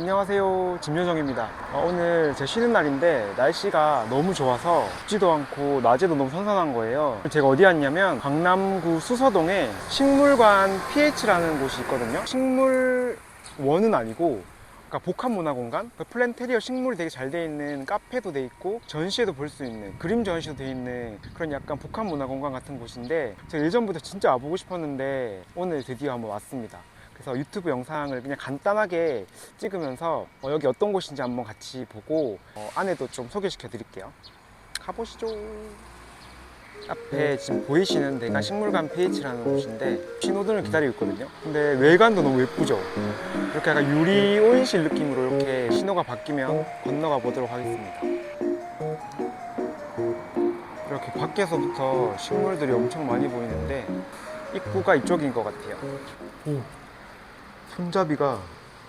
안녕하세요. 김효정입니다. 어, 오늘 제 쉬는 날인데 날씨가 너무 좋아서 춥지도 않고 낮에도 너무 선선한 거예요. 제가 어디 왔냐면 강남구 수서동에 식물관 PH라는 곳이 있거든요. 식물원은 아니고 그러니까 복합문화공간, 그 플랜테리어 식물이 되게 잘 돼 있는 카페도 돼 있고 전시회도 볼 수 있는 그림 전시도 돼 있는 그런 약간 복합문화공간 같은 곳인데 제가 예전부터 진짜 와보고 싶었는데 오늘 드디어 한번 왔습니다. 그래서 유튜브 영상을 그냥 간단하게 찍으면서 어, 여기 어떤 곳인지 한번 같이 보고 어, 안에도 좀 소개시켜 드릴게요. 가보시죠. 앞에 지금 보이시는 데가 식물관 PH라는 곳인데 신호등을 기다리고 있거든요. 근데 외관도 너무 예쁘죠. 이렇게 약간 유리 온실 느낌으로 이렇게 신호가 바뀌면 건너가 보도록 하겠습니다. 이렇게 밖에서부터 식물들이 엄청 많이 보이는데 입구가 이쪽인 것 같아요. 오, 손잡이가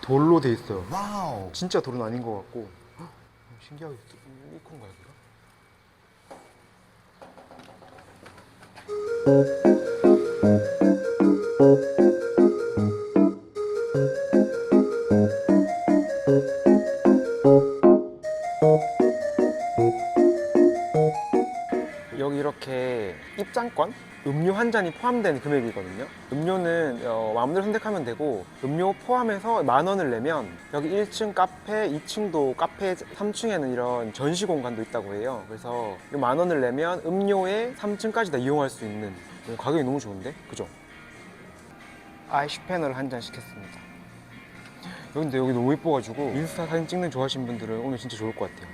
돌로 돼 있어요. 와우. 진짜 돌은 아닌 것 같고 신기하게 이콘가 여기가? 1장권 음료 한 잔이 포함된 금액이거든요 음료는 어, 마음대로 선택하면 되고 음료 포함해서 만 원을 내면 여기 1층 카페, 2층도 카페, 3층에는 이런 전시 공간도 있다고 해요 그래서 만 원을 내면 음료에 3층까지 다 이용할 수 있는 가격이 너무 좋은데? 그죠? 아이시펜을 한 잔 시켰습니다 근데 여기 너무 예뻐가지고 인스타 사진 찍는 좋아하시는 분들은 오늘 진짜 좋을 것 같아요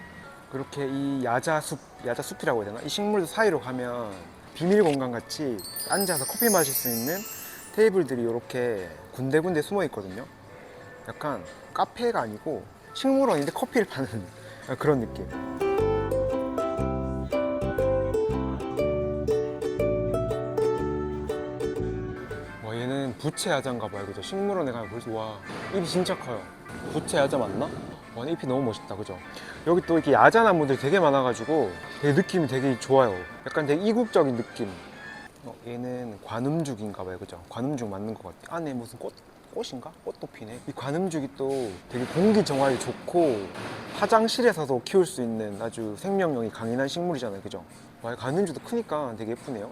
그렇게 이 야자숲, 야자숲이라고 해야 되나? 이 식물들 사이로 가면 비밀 공간 같이 앉아서 커피 마실 수 있는 테이블들이 이렇게 군데군데 숨어 있거든요. 약간 카페가 아니고 식물원인데 커피를 파는 그런 느낌. 부채 야자인가 봐요. 그죠? 식물원에 가면 벌써 와 잎이 진짜 커요. 부채 야자 맞나? 와 잎이 너무 멋있다. 그죠? 여기 또 이렇게 야자 나무들이 되게 많아가지고 되게 느낌이 되게 좋아요. 약간 되게 이국적인 느낌. 어, 얘는 관음죽인가 봐요. 그죠? 관음죽 맞는 것 같아. 안에 무슨 꽃 꽃인가? 꽃도 피네. 이 관음죽이 또 되게 공기 정화에 좋고 화장실에서도 키울 수 있는 아주 생명력이 강인한 식물이잖아요. 그죠? 와, 이 관음죽도 크니까 되게 예쁘네요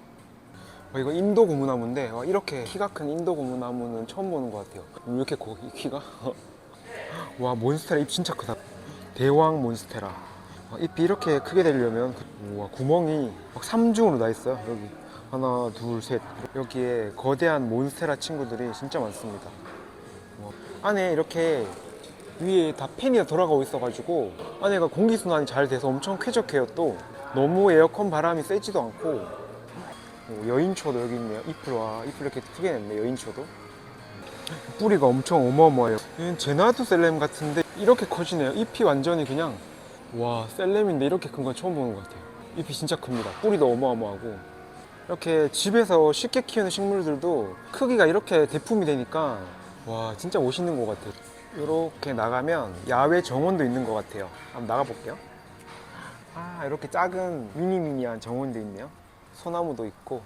어, 이거 인도 고무나무인데 와, 이렇게 키가 큰 인도 고무나무는 처음 보는 것 같아요. 왜 이렇게 커 이 키가? 와 몬스테라 잎 진짜 크다. 대왕 몬스테라. 어, 잎이 이렇게 크게 되려면 그- 우와 구멍이 막 3중으로 나 있어요 여기. 하나 둘셋. 여기에 거대한 몬스테라 친구들이 진짜 많습니다. 와, 안에 이렇게 위에 다 팬이 돌아가고 있어가지고 안에가 공기순환이 잘 돼서 엄청 쾌적해요 또. 너무 에어컨 바람이 세지도 않고 오, 여인초도 여기 있네요. 잎을 와 잎을 이렇게 크게 냈네 여인초도. 뿌리가 엄청 어마어마해요. 얘는 제나두 셀렘 같은데 이렇게 커지네요. 잎이 완전히 그냥 와 셀렘인데 이렇게 큰 건 처음 보는 것 같아요. 잎이 진짜 큽니다. 뿌리도 어마어마하고 이렇게 집에서 쉽게 키우는 식물들도 크기가 이렇게 대품이 되니까 와 진짜 멋있는 것 같아요. 이렇게 나가면 야외 정원도 있는 것 같아요. 한번 나가 볼게요. 아 이렇게 작은 미니미니한 정원도 있네요. 소나무도 있고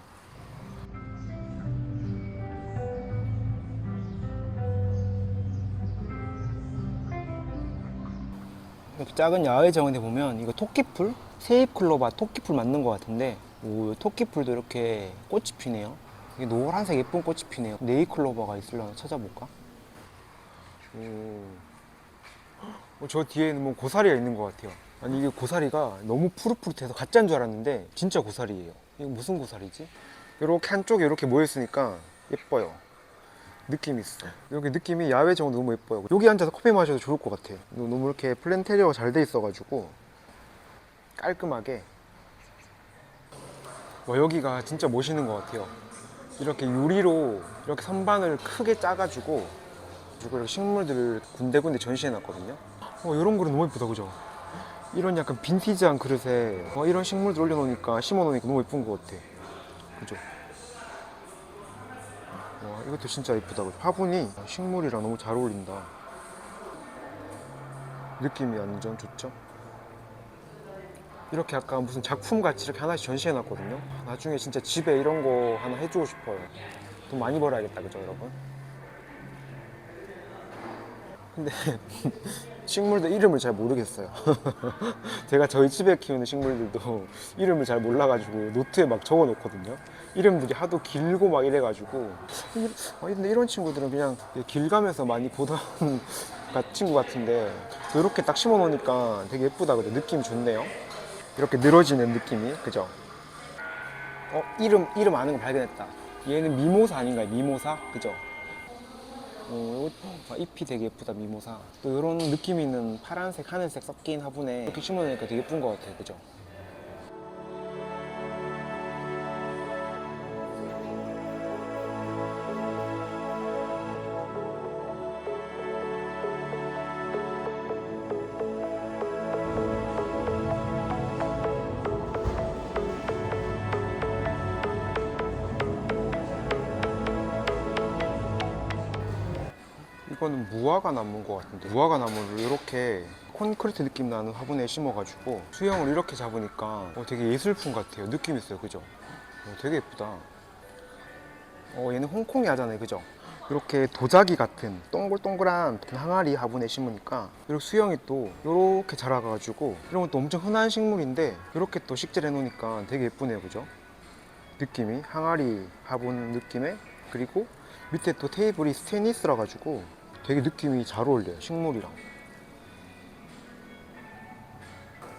이렇게 작은 야외 정원에 보면 이거 토끼풀? 세잎 클로바 토끼풀 맞는 것 같은데 오, 토끼풀도 이렇게 꽃이 피네요 이게 노란색 예쁜 꽃이 피네요 네이 클로버가 있으려나 찾아볼까? 오. 어, 저 뒤에는 뭐 고사리가 있는 것 같아요 아니 이게 고사리가 너무 푸릇푸릇해서 가짜인 줄 알았는데 진짜 고사리예요 이거 무슨 고사리지? 이렇게 한쪽에 이렇게 모여있으니까 예뻐요. 느낌이 있어. 여기 느낌이 야외 정원 너무 예뻐요. 여기 앉아서 커피 마셔도 좋을 것 같아요. 너무 이렇게 플랜테리어가 잘 돼 있어가지고 깔끔하게. 와 여기가 진짜 멋있는 것 같아요. 이렇게 유리로 이렇게 선반을 크게 짜가지고 그리고 식물들을 군데군데 전시해 놨거든요. 어, 이런 그릇 너무 예쁘다 그죠? 이런 약간 빈티지한 그릇에 어, 이런 식물들 올려놓으니까 심어놓으니까 너무 예쁜 것 같아 그죠? 와 이것도 진짜 예쁘다 그죠? 화분이 식물이랑 너무 잘 어울린다 느낌이 완전 좋죠? 이렇게 약간 무슨 작품 같이 이렇게 하나씩 전시해 놨거든요 나중에 진짜 집에 이런 거 하나 해주고 싶어요 돈 많이 벌어야겠다 그죠 여러분? 근데 식물도 이름을 잘 모르겠어요. 제가 저희 집에 키우는 식물들도 이름을 잘 몰라가지고 노트에 막 적어 놓거든요. 이름들이 하도 길고 막 이래가지고. 이- 어, 근데 이런 친구들은 그냥 길 가면서 많이 보던 가- 친구 같은데 이렇게 딱 심어 놓으니까 되게 예쁘다 그죠? 느낌 좋네요. 이렇게 늘어지는 느낌이 그죠? 어 이름 이름 아는 거 발견했다. 얘는 미모사 아닌가요? 미모사 그죠? 어, 아, 잎이 되게 예쁘다 미모사 또 이런 느낌 있는 파란색 하늘색 섞인 화분에 이렇게 심어놓으니까 되게 예쁜 것 같아요 그죠? 이거는 무화과 나무인 것 같은데. 무화과 나무를 이렇게 콘크리트 느낌 나는 화분에 심어가지고 수영을 이렇게 잡으니까 어, 되게 예술품 같아요. 느낌 있어요. 그죠? 어, 되게 예쁘다. 어, 얘는 홍콩이 하잖아요. 그죠? 이렇게 도자기 같은 동글동글한 항아리 화분에 심으니까 이렇게 수영이 또 이렇게 자라가지고 이런 것도 엄청 흔한 식물인데 이렇게 또 식재를 해놓으니까 되게 예쁘네요. 그죠? 느낌이. 항아리 화분 느낌에. 그리고 밑에 또 테이블이 스테인리스라 가지고 되게 느낌이 잘 어울려요 식물이랑.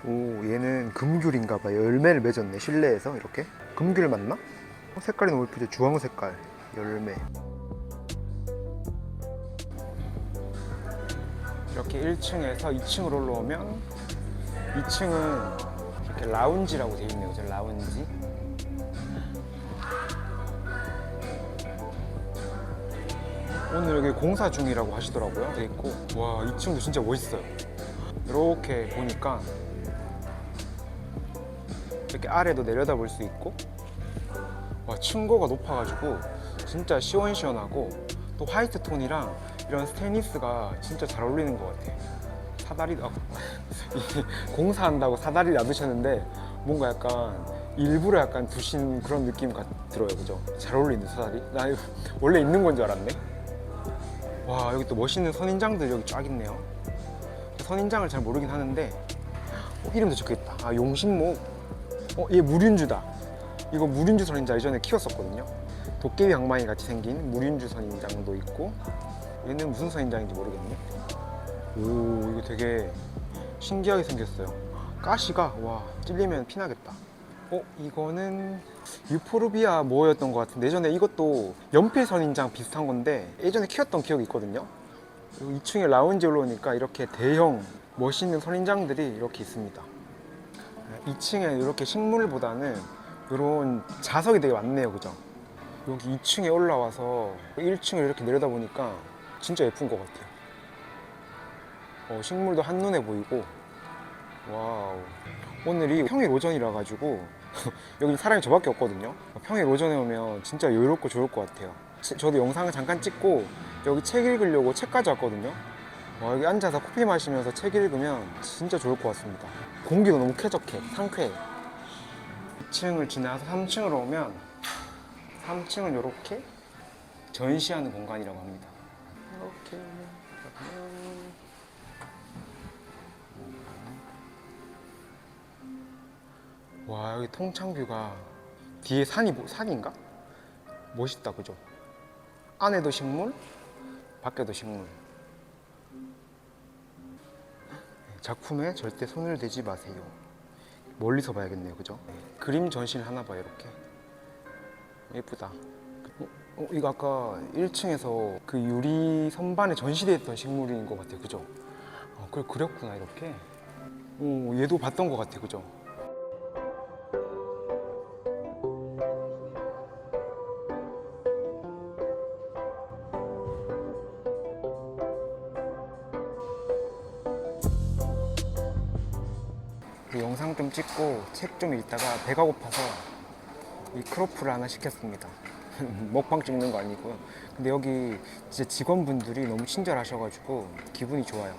오 얘는 금귤인가 봐요. 열매를 맺었네 실내에서 이렇게. 금귤 맞나? 어, 색깔이 너무 예쁘죠? 주황 색깔 열매. 이렇게 1층에서 2층으로 올라오면 2층은 이렇게 라운지라고 되어 있네요. 그죠? 라운지 오늘 여기 공사 중이라고 하시더라고요. 돼 있고 와 2층도 진짜 멋있어요. 이렇게 보니까 이렇게 아래도 내려다 볼 수 있고 와 층고가 높아가지고 진짜 시원시원하고 또 화이트 톤이랑 이런 스테인리스가 진짜 잘 어울리는 것 같아요. 사다리 아, 이 공사한다고 사다리 놔두셨는데 뭔가 약간 일부러 약간 두신 그런 느낌 같 들어요, 그죠? 잘 어울리는 사다리. 나 원래 있는 건 줄 알았네. 와 여기 또 멋있는 선인장들 여기 쫙 있네요. 선인장을 잘 모르긴 하는데 어, 이름도 적혀있다. 아 용신목. 어얘 무륜주다. 이거 무륜주 선인장 예전에 키웠었거든요. 도깨비 양망이 같이 생긴 무륜주 선인장도 있고 얘는 무슨 선인장인지 모르겠네. 오 이거 되게 신기하게 생겼어요. 가시가 와 찔리면 피나겠다 어 이거는 유포르비아 뭐였던 것 같은데. 예전에 이것도 연필 선인장 비슷한 건데 예전에 키웠던 기억이 있거든요. 2층에 라운지 올라오니까 이렇게 대형 멋있는 선인장들이 이렇게 있습니다. 2층에 이렇게 식물보다는 이런 자석이 되게 많네요 그죠? 여기 2층에 올라와서 1층을 이렇게 내려다 보니까 진짜 예쁜 것 같아요. 어, 식물도 한눈에 보이고. 와우. 오늘이 평일 오전이라 가지고 여기 사람이 저밖에 없거든요. 평일 오전에 오면 진짜 여유롭고 좋을 것 같아요. 치- 저도 영상을 잠깐 찍고 여기 책 읽으려고 책까지 왔거든요. 와, 여기 앉아서 커피 마시면서 책 읽으면 진짜 좋을 것 같습니다. 공기도 너무 쾌적해 상쾌해. 2층을 지나서 3층으로 오면 3층은 이렇게 전시하는 공간이라고 합니다. 이렇게 와 여기 통창뷰가 뒤에 산이 뭐- 산인가? 멋있다 그죠? 안에도 식물, 밖에도 식물. 작품에 절대 손을 대지 마세요. 멀리서 봐야겠네요, 그죠? 그림 전시를 하나 봐요, 이렇게. 예쁘다. 어, 어, 이거 아까 1층에서 그 유리 선반에 전시되어 있던 식물인 것 같아요, 그죠? 어, 그래 그렸구나 이렇게. 오, 얘도 봤던 것 같아, 그죠? 영상 좀 찍고 책 좀 읽다가 배가 고파서 이 크로플을 하나 시켰습니다. 먹방 찍는 거 아니고요. 근데 여기 진짜 직원분들이 너무 친절하셔가지고 기분이 좋아요.